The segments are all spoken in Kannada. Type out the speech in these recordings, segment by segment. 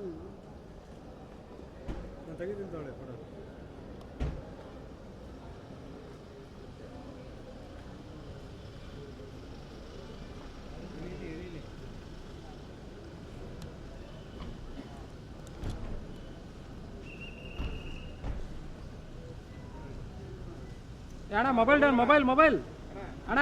ನಾನು ತೆಗಿತೀನಿ ತಾಳೆ ಕೊಡ ಅಣ್ಣ ಮೊಬೈಲ್ ಡೌನ್ ಮೊಬೈಲ್ ಮೊಬೈಲ್ ಅಣ್ಣ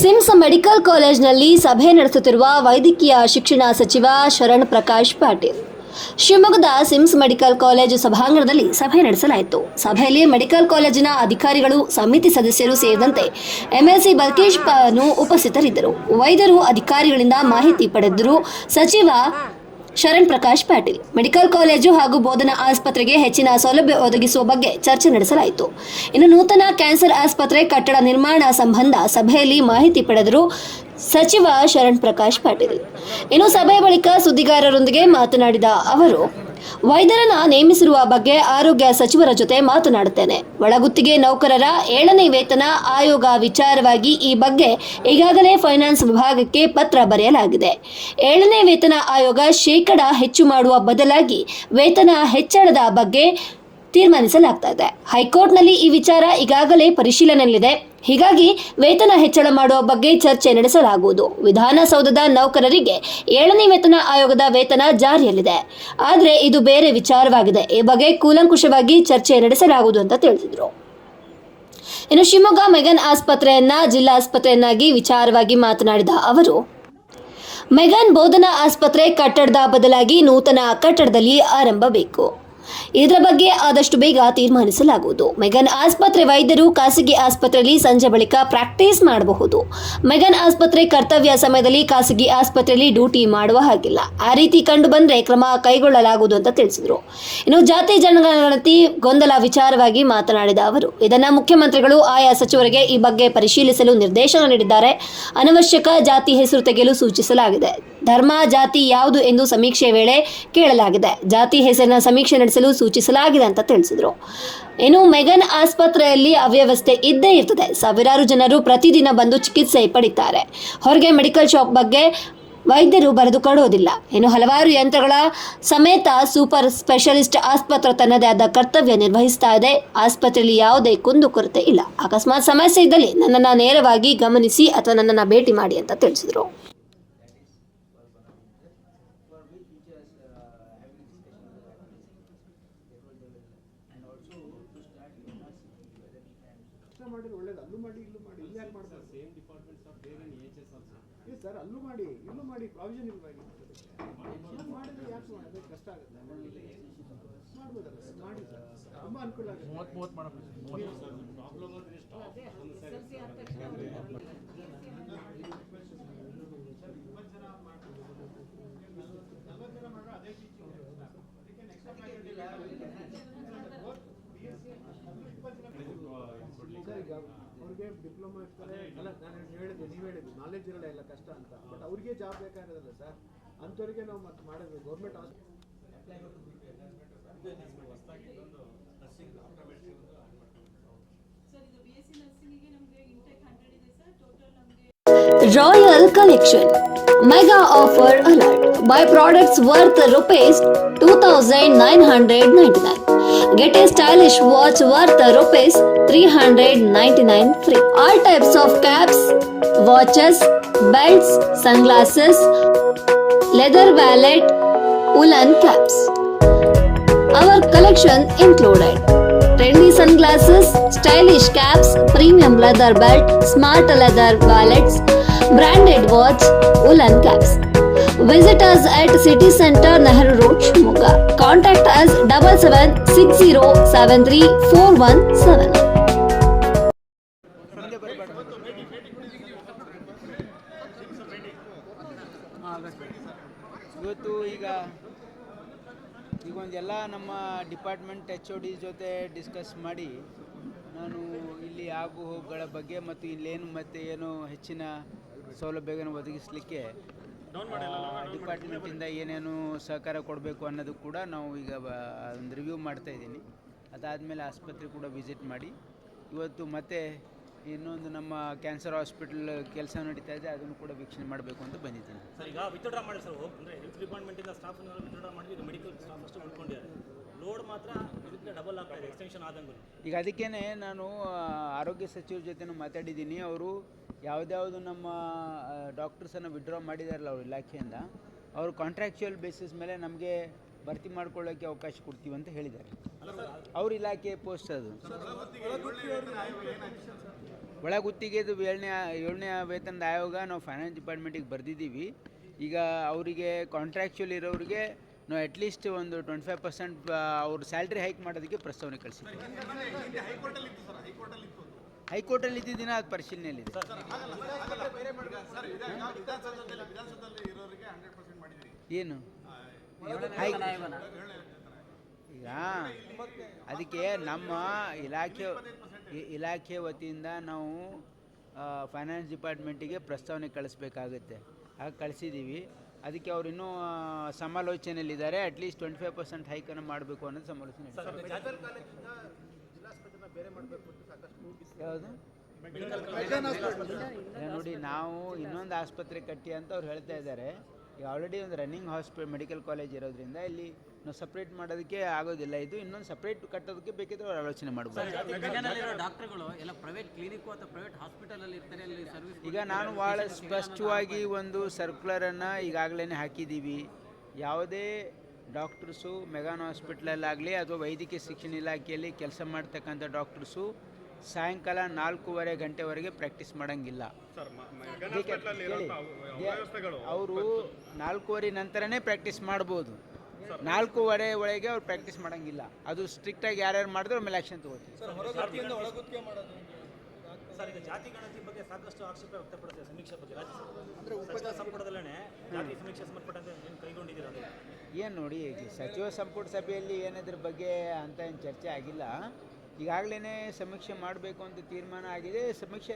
SIMS medical ಕಾಲೇಜ್ನಲ್ಲಿ ಸಭೆ ನಡೆಸುತ್ತಿರುವ ವೈದ್ಯಕೀಯ ಶಿಕ್ಷಣ ಸಚಿವ ಶರಣ್ ಪ್ರಕಾಶ್ ಪಾಟೀಲ್. ಶಿವಮೊಗ್ಗದ ಸಿಮ್ಸ್ ಮೆಡಿಕಲ್ ಕಾಲೇಜು ಸಭಾಂಗಣದಲ್ಲಿ ಸಭೆ ನಡೆಸಲಾಯಿತು. ಸಭೆಯಲ್ಲಿ ಮೆಡಿಕಲ್ ಕಾಲೇಜಿನ ಅಧಿಕಾರಿಗಳು, ಸಮಿತಿ ಸದಸ್ಯರು ಸೇರಿದಂತೆ ಎಂಎಲ್ಸಿ ಬಲ್ಕೇಶ್ ಪಾನು ಉಪಸ್ಥಿತರಿದ್ದರು. ವೈದ್ಯರು ಅಧಿಕಾರಿಗಳಿಂದ ಮಾಹಿತಿ ಪಡೆದರು. ಸಚಿವ ಶರಣ್ ಪ್ರಕಾಶ್ ಪಾಟೀಲ್. ಮೆಡಿಕಲ್ ಕಾಲೇಜು ಹಾಗೂ ಬೋಧನಾ ಆಸ್ಪತ್ರೆಗೆ ಹೆಚ್ಚಿನ ಸೌಲಭ್ಯ ಒದಗಿಸುವ ಬಗ್ಗೆ ಚರ್ಚೆ ನಡೆಸಲಾಯಿತು. ಇನ್ನು ನೂತನ ಕ್ಯಾನ್ಸರ್ ಆಸ್ಪತ್ರೆ ಕಟ್ಟಡ ನಿರ್ಮಾಣ ಸಂಬಂಧ ಸಭೆಯಲ್ಲಿ ಮಾಹಿತಿ ಪಡೆದರು ಸಚಿವ ಶರಣ್ ಪ್ರಕಾಶ್ ಪಾಟೀಲ್. ಇನ್ನು ಸಭೆಯ ಬಳಿಕ ಸುದ್ದಿಗಾರರೊಂದಿಗೆ ಮಾತನಾಡಿದ ಅವರು ವೈದ್ಯರನ್ನ ನೇಮಿಸಿರುವ ಬಗ್ಗೆ ಆರೋಗ್ಯ ಸಚಿವರ ಜೊತೆ ಮಾತನಾಡುತ್ತೇನೆ. ಒಳಗುತ್ತಿಗೆ ನೌಕರರ ಏಳನೇ ವೇತನ ಆಯೋಗ ವಿಚಾರವಾಗಿ ಈ ಬಗ್ಗೆ ಈಗಾಗಲೇ ಫೈನಾನ್ಸ್ ವಿಭಾಗಕ್ಕೆ ಪತ್ರ ಬರೆಯಲಾಗಿದೆ. ಏಳನೇ ವೇತನ ಆಯೋಗ ಶೇಕಡ ಹೆಚ್ಚು ಮಾಡುವ ಬದಲಾಗಿ ವೇತನ ಹೆಚ್ಚಳದ ಬಗ್ಗೆ ತೀರ್ಮಾನಿಸಲಾಗ್ತಾ ಹೈಕೋರ್ಟ್ನಲ್ಲಿ ಈ ವಿಚಾರ ಈಗಾಗಲೇ ಪರಿಶೀಲನೆಯಲ್ಲಿದೆ. ಹೀಗಾಗಿ ವೇತನ ಹೆಚ್ಚಳ ಮಾಡುವ ಬಗ್ಗೆ ಚರ್ಚೆ ನಡೆಸಲಾಗುವುದು. ವಿಧಾನಸೌಧದ ನೌಕರರಿಗೆ ಏಳನೇ ವೇತನ ಆಯೋಗದ ವೇತನ ಜಾರಿಯಲ್ಲಿದೆ. ಆದರೆ ಇದು ಬೇರೆ ವಿಚಾರವಾಗಿದೆ. ಈ ಬಗ್ಗೆ ಕೂಲಂಕುಷವಾಗಿ ಚರ್ಚೆ ನಡೆಸಲಾಗುವುದು ಅಂತ ತಿಳಿಸಿದರು. ಇನ್ನು ಶಿವಮೊಗ್ಗ ಮೆಗನ್ ಆಸ್ಪತ್ರೆಯನ್ನ ಜಿಲ್ಲಾ ಆಸ್ಪತ್ರೆಯನ್ನಾಗಿ ವಿಚಾರವಾಗಿ ಮಾತನಾಡಿದ ಅವರು, ಮೆಗನ್ ಬೋಧನಾ ಆಸ್ಪತ್ರೆ ಕಟ್ಟಡದ ಬದಲಾಗಿ ನೂತನ ಕಟ್ಟಡದಲ್ಲಿ ಆರಂಭ ಬೇಕು ಇದರ ಬಗ್ಗೆ ಆದಷ್ಟು ಬೇಗ ತೀರ್ಮಾನಿಸಲಾಗುವುದು. ಮೆಗನ್ ಆಸ್ಪತ್ರೆ ವೈದ್ಯರು ಖಾಸಗಿ ಆಸ್ಪತ್ರೆಯಲ್ಲಿ ಸಂಜೆ ಬಳಿಕ ಪ್ರಾಕ್ಟೀಸ್ ಮಾಡಬಹುದು. ಮೆಗನ್ ಆಸ್ಪತ್ರೆ ಕರ್ತವ್ಯ ಸಮಯದಲ್ಲಿ ಖಾಸಗಿ ಆಸ್ಪತ್ರೆಯಲ್ಲಿ ಡ್ಯೂಟಿ ಮಾಡುವ ಹಾಗಿಲ್ಲ. ಆ ರೀತಿ ಕಂಡು ಬಂದರೆ ಕ್ರಮ ಕೈಗೊಳ್ಳಲಾಗುವುದು ಅಂತ ತಿಳಿಸಿದರು. ಇನ್ನು ಜಾತಿ ಜನಗಣತಿ ಗೊಂದಲ ವಿಚಾರವಾಗಿ ಮಾತನಾಡಿದ ಅವರು, ಇದನ್ನು ಮುಖ್ಯಮಂತ್ರಿಗಳು ಆಯಾ ಸಚಿವರಿಗೆ ಈ ಬಗ್ಗೆ ಪರಿಶೀಲಿಸಲು ನಿರ್ದೇಶನ ನೀಡಿದ್ದಾರೆ. ಅನವಶ್ಯಕ ಜಾತಿ ಹೆಸರು ತೆಗೆಯಲು ಸೂಚಿಸಲಾಗಿದೆ. ಧರ್ಮ, ಜಾತಿ ಯಾವುದು ಎಂದು ಸಮೀಕ್ಷೆ ವೇಳೆ ಕೇಳಲಾಗಿದೆ. ಜಾತಿ ಹೆಸರಿನ ಸಮೀಕ್ಷೆ ನಡೆಸಲು ಸೂಚಿಸಲಾಗಿದೆ ಅಂತ ತಿಳಿಸಿದರು. ಇನ್ನು ಮೆಗನ್ ಆಸ್ಪತ್ರೆಯಲ್ಲಿ ಅವ್ಯವಸ್ಥೆ ಇದ್ದೇ ಇರ್ತದೆ. ಸಾವಿರಾರು ಜನರು ಪ್ರತಿದಿನ ಬಂದು ಚಿಕಿತ್ಸೆ ಪಡಿತಾರೆ. ಹೊರಗೆ ಮೆಡಿಕಲ್ ಶಾಪ್ ಬಗ್ಗೆ ವೈದ್ಯರು ಬರೆದು ಕೊಡೋದಿಲ್ಲ ಇನ್ನು ಹಲವಾರು ಯಂತ್ರಗಳ ಸಮೇತ ಸೂಪರ್ ಸ್ಪೆಷಲಿಸ್ಟ್ ಆಸ್ಪತ್ರೆ ತನ್ನದೇ ಆದ ಕರ್ತವ್ಯ ನಿರ್ವಹಿಸ್ತಾ ಇದೆ. ಆಸ್ಪತ್ರೆಯಲ್ಲಿ ಯಾವುದೇ ಕುಂದುಕೊರತೆ ಇಲ್ಲ. ಅಕಸ್ಮಾತ್ ಸಮಸ್ಯೆ ಇದ್ದಲ್ಲಿ ನನ್ನನ್ನು ನೇರವಾಗಿ ಗಮನಿಸಿ ಅಥವಾ ನನ್ನನ್ನು ಭೇಟಿ ಮಾಡಿ ಅಂತ ತಿಳಿಸಿದರು ಕೆಲಸ ಮಾಡಿದ್ರೆ ಒಳ್ಳೇದು ಅಲ್ಲೂ ಮಾಡಿ ಇಲ್ಲೂ ಮಾಡಿ ಇಲ್ಲಿ ಯಾಕೆ ಮಾಡ್ತಾರೆ ಸೇಮ್ ಡಿಪಾರ್ಟ್ಮೆಂಟ್ಸ್ ಆಫ್ ಬೇರೆ ಎಚ್ ಎಸ್ ಆಲ್ಸೋ ಇಲ್ಲ ಸರ್ ಅಲ್ಲೂ ಮಾಡಿ ಇಲ್ಲೂ ಮಾಡಿ ಪ್ರಾವಿಷನ್ ಇಲ್ವಾಗಿ ಇಲ್ಲಿ ಮಾಡಿದ್ರೆ ಯಾಕೆ ಮಾಡೋದು ಕಷ್ಟ ಆಗುತ್ತೆ. ಮಾಡ್ಬೋದಲ್ಲ ಸರ್ ಮಾಡಿ ಸರ್ ತುಂಬ ಅನುಕೂಲ ಆಗುತ್ತೆ. ಮೂವತ್ತು ಮೂವತ್ತು ಅವ್ರಿಗೆ ಡಿಪ್ಲೊಮಾ ಇರ್ತಾರೆ ಅಲ್ಲ ನಾನು ಹೇಳಿದೆ ನೀವು ಹೇಳಿದ್ದು ನಾಲೆಜ್ ಇರಲ್ಲ ಎಲ್ಲ ಕಷ್ಟ ಅಂತ. ಬಟ್ ಅವ್ರಿಗೆ ಜಾಬ್ ಬೇಕಾಗಿರೋದಲ್ಲ ಸರ್. ಅಂಥವ್ರಿಗೆ ನಾವು ಮತ್ತೆ ಮಾಡೋದು government sir ಇದು ಬಿ ಎಸ್ ಸಿ ನರ್ಸಿಂಗಿಗೆ ನಮಗೆ ಇಂಟೆಕ್ ಹಂಡ್ರೆಡ್ ಇದೆ ಸರ್ ಟೋಟಲ್ ನಮಗೆ royal collection mega offer alert buy products worth rupees 2999 get a stylish watch worth rupees 399 free all types of caps watches woolen caps our collection included trendy sunglasses, stylish caps, premium leather belt, smart leather wallets, branded watch, woolen caps. Visit us at City Center, Nehru Road, Shimoga. Contact us double seven six zero seven three four one seven. ಇವತ್ತು ಈಗ ಈಗ ಒಂದೆಲ್ಲ ನಮ್ಮ ಡಿಪಾರ್ಟ್ಮೆಂಟ್ ಎಚ್ ಒ ಡಿ ಜೊತೆ ಡಿಸ್ಕಸ್ ಮಾಡಿ ನಾನು ಇಲ್ಲಿ ಆಗು ಹೋಗುಗಳ ಬಗ್ಗೆ ಮತ್ತು ಇಲ್ಲೇನು ಮತ್ತೆ ಏನು ಹೆಚ್ಚಿನ ಸೌಲಭ್ಯಗಳನ್ನು ಒದಗಿಸಲಿಕ್ಕೆ ಡಿಪಾರ್ಟ್ಮೆಂಟಿಂದ ಏನೇನು ಸಹಕಾರ ಕೊಡಬೇಕು ಅನ್ನೋದು ಕೂಡ ನಾವು ಈಗ ಒಂದು ರಿವ್ಯೂ ಮಾಡ್ತಾ ಇದ್ದೀನಿ. ಅದಾದಮೇಲೆ ಆಸ್ಪತ್ರೆ ಕೂಡ ವಿಸಿಟ್ ಮಾಡಿ. ಇವತ್ತು ಮತ್ತೆ ಇನ್ನೊಂದು ನಮ್ಮ ಕ್ಯಾನ್ಸರ್ ಹಾಸ್ಪಿಟಲ್ ಕೆಲಸ ನಡೀತಾ ಇದೆ ಅದನ್ನು ಕೂಡ ವೀಕ್ಷಣೆ ಮಾಡಬೇಕು ಅಂತ ಬಂದಿದ್ದೀನಿ. ಸರ್ ಈಗ ವಿತ್ಡ್ರಾ ಮಾಡಿ ಸರ್ ಅಂದರೆ ಹೆಲ್ತ್ ಡಿಪಾರ್ಟ್ಮೆಂಟಿಂದ ವಿತ್ಡ್ರಾ ಮಾಡಿ ಇದು ಮೆಡಿಕಲ್ ಸ್ಟಾಫ್ ಅಷ್ಟು ಉಳ್ಕೊಂಡಿದ್ದಾರೆ. ಲೋಡ್ ಮಾತ್ರ ಇದಕ್ಕೆ ಡಬಲ್ ಆಗ್ತಾ ಎಕ್ಸ್ಟೆನ್ಷನ್ ಆದಂಗೂ. ಈಗ ಅದಕ್ಕೇ ನಾನು ಆರೋಗ್ಯ ಸಚಿವರ ಜೊತೆ ಮಾತಾಡಿದ್ದೀನಿ. ಅವರು ಯಾವುದ್ಯಾವುದು ನಮ್ಮ ಡಾಕ್ಟರ್ಸನ್ನು ವಿಡ್ರಾ ಮಾಡಿದಾರಲ್ಲ ಅವ್ರ ಇಲಾಖೆಯಿಂದ ಅವರು ಕಾಂಟ್ರಾಕ್ಚುಯಲ್ ಬೇಸಿಸ್ ಮೇಲೆ ನಮಗೆ ಭರ್ತಿ ಮಾಡ್ಕೊಳ್ಳೋಕ್ಕೆ ಅವಕಾಶ ಕೊಡ್ತೀವಿ ಅಂತ ಹೇಳಿದ್ದಾರೆ. ಅವ್ರ ಇಲಾಖೆ ಪೋಸ್ಟ್ ಅದು. ಒಳ ಗುತ್ತಿಗೆದು ಏಳನೇ ಏಳನೇ ವೇತನದ ಆಯೋಗ ನಾವು ಫೈನಾನ್ಸ್ ಡಿಪಾರ್ಟ್ಮೆಂಟಿಗೆ ಬರೆದಿದ್ದೀವಿ. ಈಗ ಅವರಿಗೆ ಕಾಂಟ್ರಾಕ್ಚುಲ್ ಇರೋರಿಗೆ ನಾವು ಅಟ್ಲೀಸ್ಟ್ ಒಂದು ಟ್ವೆಂಟಿ ಫೈವ್ ಪರ್ಸೆಂಟ್ ಅವ್ರ ಸ್ಯಾಲ್ರಿ ಹೈಕ್ ಮಾಡೋದಕ್ಕೆ ಪ್ರಸ್ತಾವನೆ ಕಳಿಸಿದ್ದೀವಿ. ಹೈಕೋರ್ಟಲ್ಲಿ ಇದ್ದ ದಿನ ಅದು ಪರಿಶೀಲನೆಯಲ್ಲಿದೆ. ಏನು? ಈಗ ಅದಕ್ಕೆ ನಮ್ಮ ಇಲಾಖೆ ಇ- ಇಲಾಖೆ ವತಿಯಿಂದ ನಾವು ಫೈನಾನ್ಸ್ ಡಿಪಾರ್ಟ್ಮೆಂಟಿಗೆ ಪ್ರಸ್ತಾವನೆ ಕಳಿಸ್ಬೇಕಾಗುತ್ತೆ. ಹಾಗೆ ಕಳಿಸಿದ್ದೀವಿ ಅದಕ್ಕೆ ಅವರು ಇನ್ನೂ ಸಮಾಲೋಚನೆಯಲ್ಲಿದ್ದಾರೆ. At least twenty five percent ಹೈಕನ್ನು ಮಾಡಬೇಕು ಅನ್ನೋದು ಸಮಾಲೋಚನೆ. ಯಾವುದು? ನೋಡಿ ನಾವು ಇನ್ನೊಂದು ಆಸ್ಪತ್ರೆ ಕಟ್ಟಿ ಅಂತ ಅವ್ರು ಹೇಳ್ತಾ ಇದ್ದಾರೆ. ಈಗ ಆಲ್ರೆಡಿ ಒಂದು ರನ್ನಿಂಗ್ ಹಾಸ್ಪಿಟಲ್ ಮೆಡಿಕಲ್ ಕಾಲೇಜ್ ಇರೋದ್ರಿಂದ ಇಲ್ಲಿ ನಾವು ಸಪ್ರೇಟ್ ಮಾಡೋದಕ್ಕೆ ಆಗೋದಿಲ್ಲ. ಇದು ಇನ್ನೊಂದು ಸಪ್ರೇಟ್ ಕಟ್ಟೋದಕ್ಕೆ ಬೇಕಿದ್ರೆ ಅವ್ರು ಆಲೋಚನೆ ಮಾಡ್ಬೋದು. ಡಾಕ್ಟರ್ಗಳು ಎಲ್ಲ ಪ್ರೈವೇಟ್ ಕ್ಲಿನಿಕ್ ಅಥವಾ ಪ್ರೈವೇಟ್ ಹಾಸ್ಪಿಟಲಲ್ಲಿ ಇರ್ತಾರೆ ಅಲ್ಲಿ ಸರ್ವಿಸ್ ಈಗ ನಾನು ಭಾಳ ಸ್ಪಷ್ಟವಾಗಿ ಒಂದು ಸರ್ಕ್ಯುಲರನ್ನು ಈಗಾಗಲೇ ಹಾಕಿದ್ದೀವಿ. ಯಾವುದೇ ಡಾಕ್ಟರ್ಸು ಮೆಗಾನ್ ಹಾಸ್ಪಿಟ್ಲಲ್ಲಾಗಲಿ ಅಥವಾ ವೈದ್ಯಕೀಯ ಶಿಕ್ಷಣ ಇಲಾಖೆಯಲ್ಲಿ ಕೆಲಸ ಮಾಡ್ತಕ್ಕಂಥ ಡಾಕ್ಟರ್ಸು ಸಾಯಂಕಾಲ ನಾಲ್ಕೂವರೆ ಗಂಟೆವರೆಗೆ ಪ್ರಾಕ್ಟೀಸ್ ಮಾಡೋಂಗಿಲ್ಲ. ಅವರು ನಾಲ್ಕೂವರೆ ನಂತರನೇ ಪ್ರಾಕ್ಟೀಸ್ ಮಾಡ್ಬೋದು. ನಾಲ್ಕೂವರೆ ಒಳಗೆ ಅವ್ರು ಪ್ರಾಕ್ಟೀಸ್ ಮಾಡೋಂಗಿಲ್ಲ. ಅದು ಸ್ಟ್ರಿಕ್ಟಾಗಿ ಯಾರ್ಯಾರು ಮಾಡಿದ್ರು ಆಮೇಲೆ ಆಕ್ಷನ್ ಆ್ಯಕ್ಷನ್ ತಗೋತೀವಿ. ಸರ್ ಈಗ ಜಾತಿ ಗಣತಿ ಬಗ್ಗೆ ಸಾಕಷ್ಟು ಆಕ್ಷೇಪ ವ್ಯಕ್ತಪಡುತ್ತೆ ಸಮೀಕ್ಷೆ ಬಗ್ಗೆ. ರಾಜ್ಯ ಸರ್ಕಾರ ಸಚಿವ ಸಂಪುಟದಲ್ಲೇ ಜಾತಿ ಸಮೀಕ್ಷೆ ಸಂಬಂಧಪಟ್ಟಂತೆ ಏನು ಕೈಗೊಂಡಿದ್ದೀರಾ ಏನು ನೋಡಿ ಸಚಿವ ಸಂಪುಟ ಸಭೆಯಲ್ಲಿ ಏನಿದ್ರ ಬಗ್ಗೆ ಅಂತ ಏನು ಚರ್ಚೆ ಆಗಿಲ್ಲ. ಈಗಾಗಲೇ ಸಮೀಕ್ಷೆ ಮಾಡಬೇಕು ಅಂತ ತೀರ್ಮಾನ ಆಗಿದೆ. ಸಮೀಕ್ಷೆ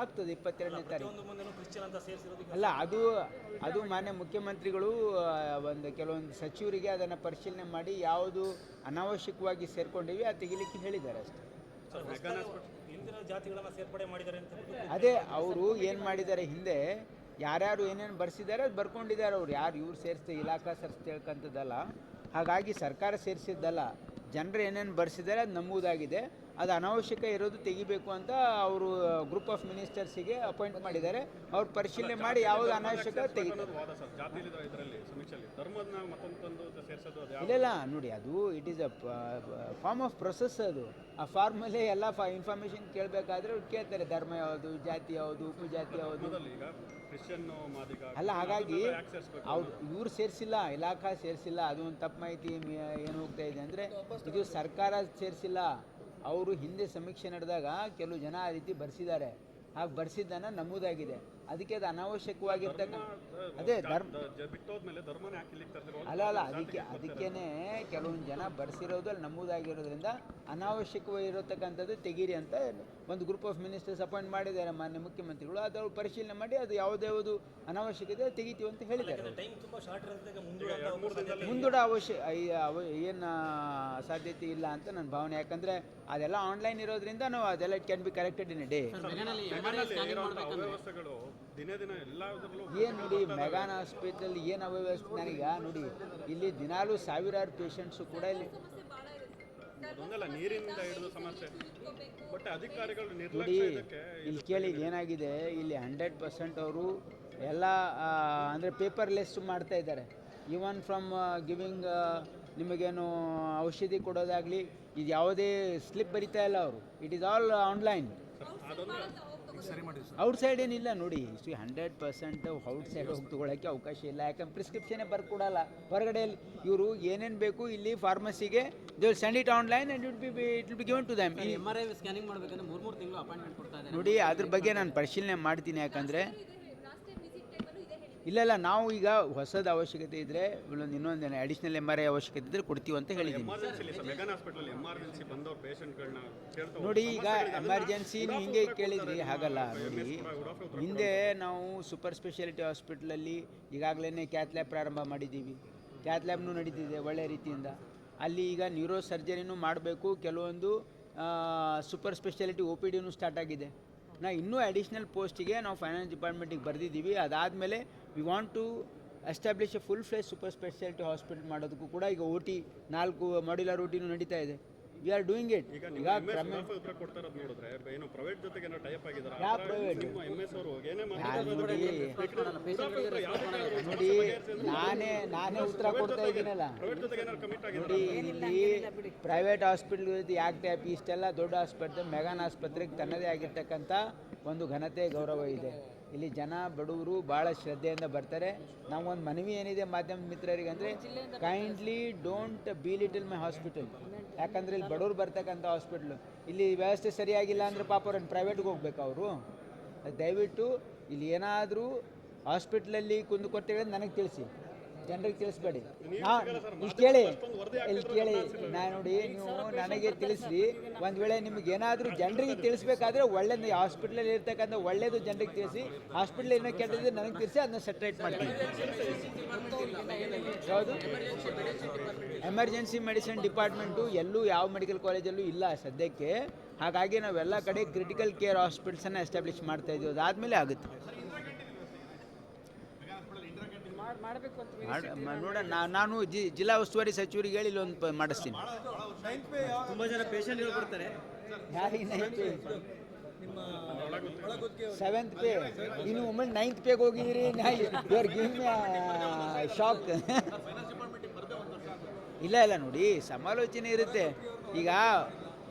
ಆಗ್ತದೆ ಇಪ್ಪತ್ತೆರಡನೇ ತಾರೀಕು ಅಲ್ಲ ಅದು ಅದು ಮಾನ್ಯ ಮುಖ್ಯಮಂತ್ರಿಗಳು ಒಂದು ಕೆಲವೊಂದು ಸಚಿವರಿಗೆ ಅದನ್ನು ಪರಿಶೀಲನೆ ಮಾಡಿ ಯಾವುದು ಅನಾವಶ್ಯಕವಾಗಿ ಸೇರ್ಕೊಂಡಿವಿ ಅದು ತೆಗಿಲಿಕ್ಕೆ ಹೇಳಿದ್ದಾರೆ ಅಷ್ಟೇ. ಅದೇ ಅವರು ಏನು ಮಾಡಿದ್ದಾರೆ ಹಿಂದೆ ಯಾರ್ಯಾರು ಏನೇನು ಬರ್ಸಿದ್ದಾರೆ ಅದು ಬರ್ಕೊಂಡಿದ್ದಾರೆ ಅವ್ರು. ಯಾರು ಇವ್ರು ಸೇರಿಸ್ತಾ ಇಲಾಖಾ ಸೇರಿಸ್ತಕ್ಕಂಥದ್ದಲ್ಲ ಹಾಗಾಗಿ ಸರ್ಕಾರ ಸೇರಿಸಿದ್ದಲ್ಲ. ಜನರು ಏನೇನು ಬರ್ಸಿದ್ದಾರೆ ಅದು ನಮ್ಮದಾಗಿದೆ ಅದು ಅನಾವಶ್ಯಕ ಇರೋದು ತೆಗಿಬೇಕು ಅಂತ ಅವರು ಗ್ರೂಪ್ ಆಫ್ ಮಿನಿಸ್ಟರ್ಸಿಗೆ ಅಪಾಯಿಂಟ್ ಮಾಡಿದ್ದಾರೆ. ಅವ್ರು ಪರಿಶೀಲನೆ ಮಾಡಿ ಯಾವುದು ಅನಾವಶ್ಯಕ ಇಲ್ಲ ಇಲ್ಲ ನೋಡಿ ಅದು it is a form of process ಅದು. ಆ ಫಾರ್ಮಲ್ಲೇ ಎಲ್ಲ ಫಾ ಇನ್ಫಾರ್ಮೇಷನ್ ಕೇಳಬೇಕಾದ್ರೆ ಅವ್ರು ಕೇಳ್ತಾರೆ. ಧರ್ಮ ಯಾವುದು, ಜಾತಿ ಯಾವುದು ಉಪಜಾತಿ ಯಾವುದು. ಅಲ್ಲ, ಹಾಗಾಗಿ ಅವ್ರು, ಇವ್ರು ಸೇರಿಸಿಲ್ಲ, ಇಲಾಖಾ ಸೇರಿಸಿಲ್ಲ. ಅದು ಒಂದು ತಪ್ಪು ಮಾಹಿತಿ ಏನು ಹೋಗ್ತಾ ಇದೆ ಅಂದರೆ, ಇದು ಸರ್ಕಾರ ಸೇರಿಸಿಲ್ಲ. ಅವರು ಹಿಂದೆ ಸಮೀಕ್ಷೆ ನಡೆದಾಗ ಕೆಲವು ಜನ ಆ ರೀತಿ ಬರ್ಸಿದ್ದಾರೆ. ಹಾಗೆ ಬರ್ಸಿದ್ದನ್ನು ನಮೂದಾಗಿದೆ. ಅದಕ್ಕೆ ಅದು ಅನಾವಶ್ಯಕವಾಗಿರ್ತಕ್ಕ ಅದೇ ಧರ್ಮ ಅಲ್ಲ ಅಲ್ಲ ಅದಕ್ಕೆ ಅದಕ್ಕೇನೆ ಕೆಲವೊಂದು ಜನ ಬರ್ಸಿರೋದು ಅಲ್ಲಿ ನಂಬುದಾಗಿರೋದ್ರಿಂದ ಅನಾವಶ್ಯಕವಾಗಿರತಕ್ಕಂಥದ್ದು ತೆಗೀರಿ ಅಂತ ಒಂದು ಗ್ರೂಪ್ ಆಫ್ ಮಿನಿಸ್ಟರ್ಸ್ ಅಪಾಯಿಂಟ್ ಮಾಡಿದ್ದಾರೆ ಮಾನ್ಯ ಮುಖ್ಯಮಂತ್ರಿಗಳು. ಅದು ಅವ್ರು ಪರಿಶೀಲನೆ ಮಾಡಿ ಅದು ಯಾವುದ್ಯಾವುದು ಅನಾವಶ್ಯಕತೆ ತೆಗಿತೀವಿ ಅಂತ ಹೇಳಿದ್ದಾರೆ ಮುಂದೂಡ ಅವಶ್ಯ ಏನು ಸಾಧ್ಯತೆ ಇಲ್ಲ ಅಂತ ನನ್ನ ಭಾವನೆ. ಯಾಕಂದರೆ ಅದೆಲ್ಲ ಆನ್ಲೈನ್ ಇರೋದ್ರಿಂದ ನಾವು ಅದೆಲ್ಲ it can be corrected in a day ದಿನೇ ದಿನ ಎಲ್ಲದರಲ್ಲೂ ಏನು ನೋಡಿ ಮೆಗಾನ್ ಹಾಸ್ಪಿಟಲ್ ಏನು ಅವ್ಯವಸ್ಥೆ ನನಗ ನೋಡಿ ಇಲ್ಲಿ ದಿನಾಲೂ ಸಾವಿರಾರು ಪೇಷಂಟ್ಸು ಕೂಡ ಇಲ್ಲಿ ಅದೊಂದಲ್ಲ ನೀರಿನಿಂದ ಹಿಡಿದು ಸಮಸ್ಯೆ. ಬಟ್ ಅಧಿಕಾರಿಗಳು ನೋಡಿ ನಿರ್ಲಕ್ಷ್ಯ ಇದಕ್ಕೆ ಇಲ್ಲಿ ಕೇಳಿ ಏನಾಗಿದೆ ಇಲ್ಲಿ ಹಂಡ್ರೆಡ್ ಪರ್ಸೆಂಟ್ ಅವರು ಎಲ್ಲ ಅಂದರೆ ಪೇಪರ್ಲೆಸ್ ಮಾಡ್ತಾ ಇದ್ದಾರೆ. ಈವನ್ ಫ್ರಮ್ ಗಿವಿಂಗ್ ನಿಮಗೇನು ಔಷಧಿ ಕೊಡೋದಾಗಲಿ ಇದು ಯಾವುದೇ ಸ್ಲಿಪ್ ಬರಿತಾ ಇಲ್ಲ ಅವರು. It is all online outside ಏನಿಲ್ಲ ನೋಡಿ ಇಷ್ಟು ಹಂಡ್ರೆಡ್ ಪರ್ಸೆಂಟ್ ಔಟ್ ಸೈಡ್ ಹೋಗಿ ತೊಗೊಳಕ್ಕೆ ಅವಕಾಶ ಇಲ್ಲ. ಯಾಕಂದ್ರೆ ಪ್ರಿಸ್ಕ್ರಿಪ್ಷನೇ ಬರ್ಕೊಡಲ್ಲ. ಹೊರಗಡೆಯಲ್ಲಿ ಇವರು ಏನೇನು ಬೇಕು ಇಲ್ಲಿ ಫಾರ್ಮಸಿಗೆ they will send it online and it be it will be given to them M R I scanning ಮಾಡಬೇಕಂದ್ರೆ ಮೂರು ಮೂರು ತಿಂಗಳು ಅಪಾಯಿಂಟ್ಮೆಂಟ್ ಕೊಡ್ತಾ ಇದ್ದಾರೆ. ನೋಡಿ ಅದ್ರ ಬಗ್ಗೆ ನಾನು ಪರಿಶೀಲನೆ ಮಾಡ್ತೀನಿ ಯಾಕಂದರೆ ಇಲ್ಲ ಇಲ್ಲ ನಾವು ಈಗ ಹೊಸದ ಅವಶ್ಯಕತೆ ಇದ್ದರೆ ಇನ್ನೊಂದು ಇನ್ನೊಂದು ಅಡಿಷ್ನಲ್ ಎಂ ಆರ್ ಐ ಅವಶ್ಯಕತೆ ಇದ್ದರೆ ಕೊಡ್ತೀವಿ ಅಂತ ಹೇಳಿದ್ದೀನಿ ನೋಡಿ ಈಗ ಎಮರ್ಜೆನ್ಸಿ ಹಿಂಗೆ ಕೇಳಿದ್ರಿ ಹಾಗಲ್ಲ ನೋಡಿ. ಹಿಂದೆ ನಾವು ಸೂಪರ್ ಸ್ಪೆಷಾಲಿಟಿ ಹಾಸ್ಪಿಟ್ಲಲ್ಲಿ ಈಗಾಗಲೇ ಕ್ಯಾತ್ ಲ್ಯಾಬ್ ಪ್ರಾರಂಭ ಮಾಡಿದ್ದೀವಿ. ಕ್ಯಾತ್ ಲ್ಯಾಬ್ನು ನಡೀತಿದೆ ಒಳ್ಳೆಯ ರೀತಿಯಿಂದ. ಅಲ್ಲಿ ಈಗ ನ್ಯೂರೋ ಸರ್ಜರಿನೂ ಮಾಡಬೇಕು ಕೆಲವೊಂದು ಸೂಪರ್ ಸ್ಪೆಷಾಲಿಟಿ ಒ ಪಿ ಡಿನೂ ಸ್ಟಾರ್ಟ್ ಆಗಿದೆ. ನಾ ಇನ್ನೂ ಅಡಿಷ್ನಲ್ ಪೋಸ್ಟಿಗೆ ನಾವು ಫೈನಾನ್ಸ್ ಡಿಪಾರ್ಟ್ಮೆಂಟಿಗೆ ಬರೆದಿದ್ದೀವಿ. ಅದಾದಮೇಲೆ we want to establish a full fledged super speciality hospital ಮಾಡೋದಕ್ಕೂ ಕೂಡ ಈಗ ಓ ಟಿ ನಾಲ್ಕು ಮಾಡ್ಯುಲರ್ ಓ ಟಿನೂ ನಡೀತಾ ಇದೆ. ವಿ ಆರ್ ಡೂಯಿಂಗ್ ಇಟ್ ಈಗ ನೋಡಿ ನೋಡಿ ನಾನೇ ನಾನೇ ಉತ್ತರ ಕೊಡ್ತಾ ಇದ್ದೀನಲ್ಲ. ನೋಡಿ ಇಲ್ಲಿ ಪ್ರೈವೇಟ್ ಹಾಸ್ಪಿಟಲ್ ಯಾಕೆ ಟೈಪ್ ಇಷ್ಟೆಲ್ಲ ದೊಡ್ಡ ಆಸ್ಪತ್ರೆ ಮೆಗಾನ್ ಆಸ್ಪತ್ರೆಗೆ ತನ್ನದೇ ಆಗಿರ್ತಕ್ಕಂಥ ಒಂದು ಘನತೆ ಗೌರವ ಇದೆ. ಇಲ್ಲಿ ಜನ, ಬಡವರು ಭಾಳ ಶ್ರದ್ಧೆಯಿಂದ ಬರ್ತಾರೆ. ನಾವು ಒಂದು ಮನವಿ ಏನಿದೆ ಮಾಧ್ಯಮ ಮಿತ್ರರಿಗೆ ಅಂದರೆ kindly don't belittle my hospital ಯಾಕಂದರೆ ಇಲ್ಲಿ ಬಡವರು ಬರ್ತಕ್ಕಂಥ ಹಾಸ್ಪಿಟ್ಲು ಇಲ್ಲಿ ವ್ಯವಸ್ಥೆ ಸರಿಯಾಗಿಲ್ಲ ಅಂದರೆ ಪಾಪ ಅವ್ರನ್ನ ಪ್ರೈವೇಟ್ಗೆ ಹೋಗ್ಬೇಕು ಅವರು. ದಯವಿಟ್ಟು ಇಲ್ಲಿ ಏನಾದರೂ ಹಾಸ್ಪಿಟ್ಲಲ್ಲಿ ಕುಂದುಕೊರತೆಗಳು ನನಗೆ ತಿಳಿಸಿ. ಜನರಿಗೆ ತಿಳಿಸ್ಬೇಡಿ. ನಾ ಇಲ್ಲಿ ಕೇಳಿ ಇಲ್ಲಿ ಕೇಳಿ, ನಾ ನೋಡಿ ನೀವು ನನಗೆ ತಿಳಿಸಿ ಒಂದು ವೇಳೆ ನಿಮ್ಗೆ ಏನಾದರೂ ಜನರಿಗೆ ತಿಳಿಸ್ಬೇಕಾದ್ರೆ ಒಳ್ಳೇದು ಹಾಸ್ಪಿಟ್ಲಲ್ಲಿ ಇರ್ತಕ್ಕಂಥ ಒಳ್ಳೇದು ಜನರಿಗೆ ತಿಳಿಸಿ ಹಾಸ್ಪಿಟ್ಲ್ ಏನೋ ಕೆಟ್ಟದ್ದು ನನಗೆ ತಿಳಿಸಿ, ಅದನ್ನ ಸೆಟ್ರೇಟ್ ಮಾಡ್ತೀನಿ. ಯಾವುದು ಎಮರ್ಜೆನ್ಸಿ ಮೆಡಿಸಿನ್ ಡಿಪಾರ್ಟ್ಮೆಂಟು ಎಲ್ಲೂ ಯಾವ ಮೆಡಿಕಲ್ ಕಾಲೇಜಲ್ಲೂ ಇಲ್ಲ ಸದ್ಯಕ್ಕೆ. ಹಾಗಾಗಿ ನಾವೆಲ್ಲ ಕಡೆ ಕ್ರಿಟಿಕಲ್ ಕೇರ್ ಹಾಸ್ಪಿಟಲ್ಸನ್ನು ಎಸ್ಟಾಬ್ಲಿಷ್ ಮಾಡ್ತಾ ಇದ್ದೀವಿ ಅದಾದಮೇಲೆ ಆಗುತ್ತೆ. ಮಾಡ್- ಮ- ನೋಡೋಣ ನಾ- ನಾನು ಜಿ- ಜಿಲ್ಲಾ ಉಸ್ತುವಾರಿ ಸಚಿವರಿಗೆ ಹೇಳಿ ಒಂದು ಪ- ಮಾಡಿಸ್ತೀನಿ. ತುಂಬ ಜನ ಪೇಷಂಟ್ಗಳು ಬರ್ತಾರೆ. ಸೆವೆಂತ್ ಪೇ ಇನ್ನು ಒಮ್ಮೆ ನೈನ್ತ್ ಪೇಗೆ ಹೋಗಿದ್ದೀರಿ ಯುವರ್ ಗಿವ್ ಶಾಕ್ ಇಲ್ಲ ಇಲ್ಲ ನೋಡಿ ಸಮಾಲೋಚನೆ ಇರುತ್ತೆ. ಈಗ